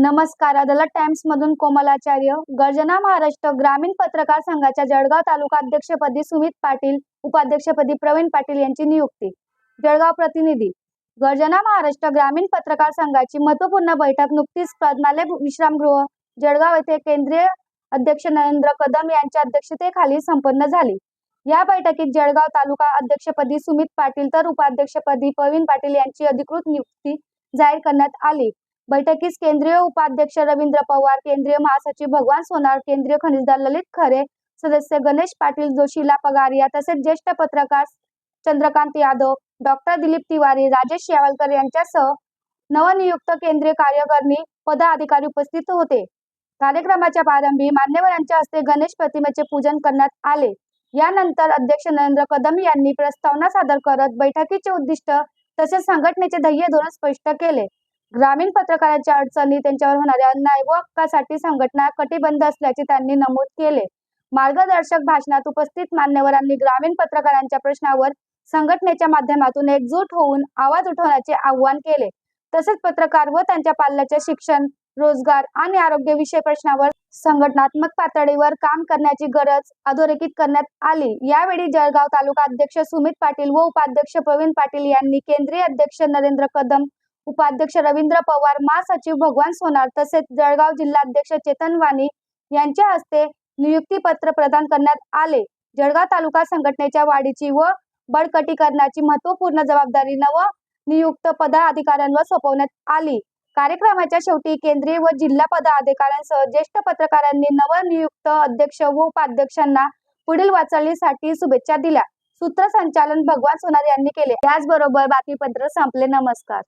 नमस्कार अदला टाइम्स मधून कोमलाचार्य गर्जना महाराष्ट्र ग्रामीण पत्रकार संघाच्या जळगाव तालुका अध्यक्षपदी सुमित पाटील उपाध्यक्षपदी प्रवीण पाटील यांची नियुक्ती. जळगाव प्रतिनिधी गर्जना महाराष्ट्र ग्रामीण पत्रकार संघाची महत्त्वपूर्ण बैठक नुकतीच पद्मालय विश्रामगृह जळगाव येथे केंद्रीय अध्यक्ष नरेंद्र कदम यांच्या अध्यक्षतेखाली संपन्न झाली. या बैठकीत जळगाव तालुका अध्यक्षपदी सुमित पाटील तर उपाध्यक्षपदी प्रवीण पाटील यांची अधिकृत नियुक्ती जाहीर करण्यात आली. बैठकीस केंद्रीय उपाध्यक्ष रवींद्र पवार केंद्रीय महासचिव भगवान सोनार केंद्रीय खनिजदार ललित खरे सदस्य गणेश पाटील जोशीला पगारिया तसेच ज्येष्ठ पत्रकार चंद्रकांत यादव डॉक्टर दिलीप तिवारी राजेश यावलकर यांच्यासह नवनियुक्त केंद्रीय कार्यकारिणी पदाधिकारी उपस्थित होते. कार्यक्रमाच्या प्रारंभी मान्यवरांच्या हस्ते गणेश प्रतिमेचे पूजन करण्यात आले. यानंतर अध्यक्ष नरेंद्र कदम यांनी प्रस्तावना सादर करत बैठकीचे उद्दिष्ट तसेच संघटनेचे ध्येय धोरण स्पष्ट केले. ग्रामीण पत्रकारांच्या अडचणी त्यांच्यावर होणाऱ्या अन्याय व हक्कासाठी संघटना कटिबंध असल्याचे त्यांनी नमूद केले. मार्गदर्शक भाषणात उपस्थित मान्यवरांनी ग्रामीण पत्रकारांच्या प्रश्नावर संघटनेच्या माध्यमातून एकजूट होऊन आवाज उठवण्याचे आवाहन केले. तसेच पत्रकार व त्यांच्या पाल्याचे शिक्षण रोजगार आणि आरोग्य विषय प्रश्नावर संघटनात्मक पातळीवर काम करण्याची गरज अधोरेखित करण्यात आली. यावेळी जळगाव तालुका अध्यक्ष सुमित पाटील व उपाध्यक्ष प्रवीण पाटील यांनी केंद्रीय अध्यक्ष नरेंद्र कदम उपाध्यक्ष रवींद्र पवार महासचिव भगवान सोनार तसेच जळगाव जिल्हाध्यक्ष चेतन वाणी यांच्या हस्ते नियुक्तीपत्र प्रदान करण्यात आले. जळगाव तालुका संघटनेच्या वाढीची व बळकटीकरणाची महत्त्वपूर्ण जबाबदारी नव नियुक्त पदाधिकाऱ्यांवर सोपवण्यात आली. कार्यक्रमाच्या शेवटी केंद्रीय व जिल्हा पदाधिकाऱ्यांसह ज्येष्ठ पत्रकारांनी नवनियुक्त अध्यक्ष व उपाध्यक्षांना पुढील वाटचालीसाठी शुभेच्छा दिल्या. सूत्रसंचालन भगवान सोनार यांनी केले. त्याचबरोबर बातमीपत्र संपले. नमस्कार.